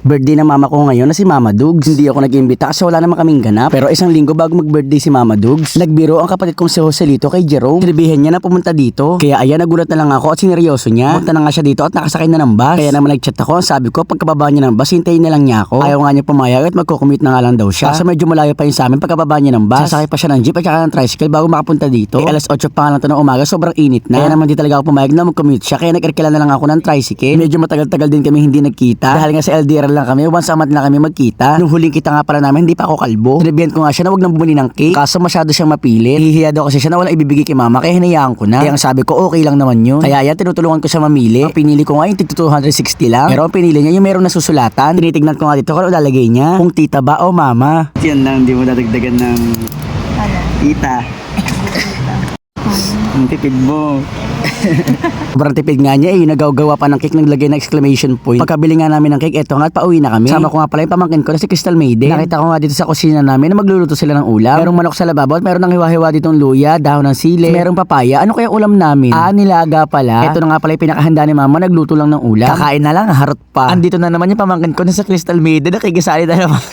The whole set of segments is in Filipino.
Birthday ng mama ko ngayon na si Mama Dugs. Hindi ako nag-imbita kasi wala naman kaming ganap. Pero isang linggo bago mag-birthday si Mama Dugs, nagbiro ang kapatid kong si Joselito kay Jerome. Sinabihan niya na pumunta dito. Kaya ayan, nagulat na lang ako at sineryoso niya. Punta na nga siya dito at nakasakay na ng bus. Kaya naman nag-chat ako. Sabi ko, pagkababa niya ng bus, hintayin na lang niya ako. Ayaw nga niya pumayag at magko-commute na nga lang daw siya. Kaso medyo malayo pa yun sa amin pagkababa niya ng bus. Sasakay pa siya ng jeep at saka ng tricycle bago makapunta dito. Eh, alas 8 pa lang to ng umaga, sobrang init na. Kaya naman di talaga ako pumayag na mag-commute siya. Kaya nag-arkila na lang ako ng tricycle. Medyo matagal-tagal din kami hindi nagkita. Dahil nga sa LDR lang kami, once a month na kami magkita. Nung huling kita nga pala namin, hindi pa ako kalbo. Sinabihan ko nga siya na wag nang bumili ng cake. Kaso masyado siyang mapilit. Hihiya daw kasi siya na wala ibibigay kay mama, kaya hinayaan ko na. Kaya ang sabi ko, okay lang naman yun. Kaya yan, tinutulungan ko siya mamili. Ang pinili ko nga yung tig 260 lang. Pero ang pinili niya yung meron na susulatan. Tinitignan ko nga dito kung ano lalagay niya. Kung tita ba o mama. Yan lang, hindi mo dadagdagan ng Ano? tita. Ang tipid mo. Sobrang tipid nga niya eh. Yung nagagawa pa ng cake naglagay ng exclamation point. Pagkabili nga namin ng cake, eto nga at pauwi na kami. Sama ko nga pala yung pamangkin ko na si Crystal Maiden. Nakita ko nga dito sa kusina namin na magluluto sila ng ulam. Merong manok sa lababo at meron ng hiwa-hiwa ditong luya, dahon ng sili, merong papaya. Ano kaya ulam namin? Ah, nilaga pala. Ito na nga pala yung pinakahanda ni mama, nagluto lang ng ulam. Kakain na lang, harot pa. Andito na naman yung pamangkin ko na sa Crystal Maiden. Nakikisali na naman.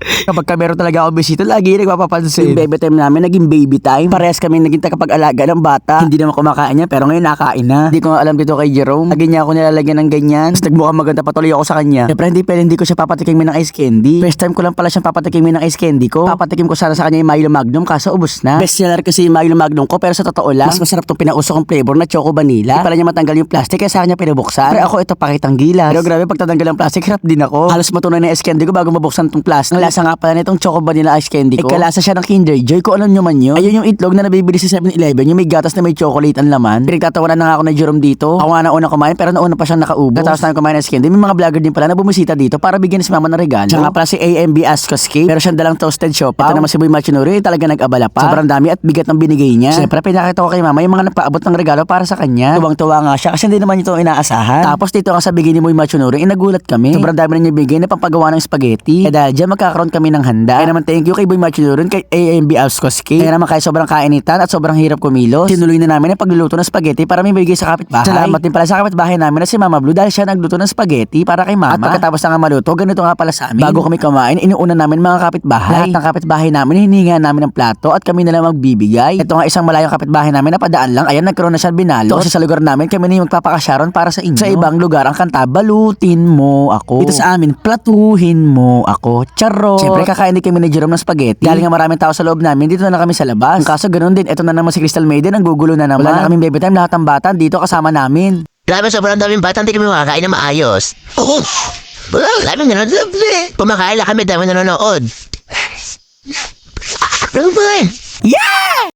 Kapag ka meron talaga ako bisita, lagi nagpapapansin. Yung baby time namin, naging baby time. Parehas kami naging tagapag-alaga ng bata. Hindi naman kumakain niya, pero ngayon nakain na. Hindi ko nga alam dito kay Jerome. Lagi niya ako nilalagyan ng ganyan. Tapos nagmukhang maganda patuloy ako sa kanya. Siyempre, hindi pwede hindi ko siya papatikim ng ice candy. First time ko lang pala siyang papatikim ng ice candy ko. Papatikim ko sana sa kanya yung Milo Magnum, kaso ubos na. Best seller kasi yung Milo Magnum ko, pero sa totoo lang, mas masarap tong pinauso kong flavor na choco vanilla. Hindi pala niya matanggal yung plastic, kaya sa kanya pinabuksan. Pero ako ito pakitang gilas. Pero grabe, pag tatanggal ang plastic, hirap din ako. Halos matunan na ice candy ko bago mabuksan tong plastic. Lasa nga pala nitong choco vanilla ice candy ko. Ikalasa siya ng Kinder Joy. Kung alam nyo man yun. Ayun yung itlog na nabibili sa 7-Eleven. Yung may gatas na may chocolate ang laman. Pinagtatawanan na nga ako na Jerome dito. Ako na una kumain pero nauna pa siyang nakaubos. Tapos na kumain ng ice candy. May mga vlogger din pala na bumisita dito para bigyan si mama ng regalo. Siya nga pala si AMB Ascos Cake. Pero siyang dalang toasted siopaw. Ito naman si Boy Machinoro. Yung talaga nag-abala pa. Sobrang dami at bigat ng binigay niya. Siyempre pinakita ko kay mama yung mga nagpaabot ng regalo para sa kanya. Tuwang-tuwa nga siya kasi hindi naman ito inaasahan. Tapos dito nga sa bigay ni Boy Machinoro, inagulat kami. Sobrang dami na niya bigay na pampagawa ng spaghetti. Kaya dahil dyan magkakaroon kami ng handa. Kaya naman thank you kay Boy Machinoro kay AMB Ascos Cake. Kaya naman kahit sobrang kainitan at sobrang hirap kumilos, tinuloy na namin ang pagluluto ng spaghetti para may bigay sa kapitbahay. Salamat din pala sa kapitbahay namin na si Mama Blue dahil siya nagluto ng spaghetti para kay Mama. At pagkatapos na nga maluto, ganito nga pala sa amin. Bago kami kumain, inuuna namin mga kapitbahay. Lahat ng kapitbahay namin, hinihinga namin ng plato at kami na lang magbibigay. Ito nga isang malayong kapitbahay namin na padaan lang. Ayan, nagkaroon na siya binalo. Kasi sa lugar namin, kami na yung magpapakasyaron para sa inyo. Sa ibang lugar, ang kanta, balutin mo ako. Dito sa amin, platuhin mo ako. Charot. Siyempre, kakain din kami ni Jerome ng spaghetti. Dahil nga maraming tao sa loob namin, dito na kami sa labas. Ang kaso ganun din, ito na naman si Crystal Maiden, ang gugulo na naman. Wala na kaming baby time, lahat ng bata dito kasama namin. Grabe, sobrang daming bata, hindi kami makakain na maayos. Wala, daming nanonood. Kumakain lang kami, dami nanonood. Ano ba?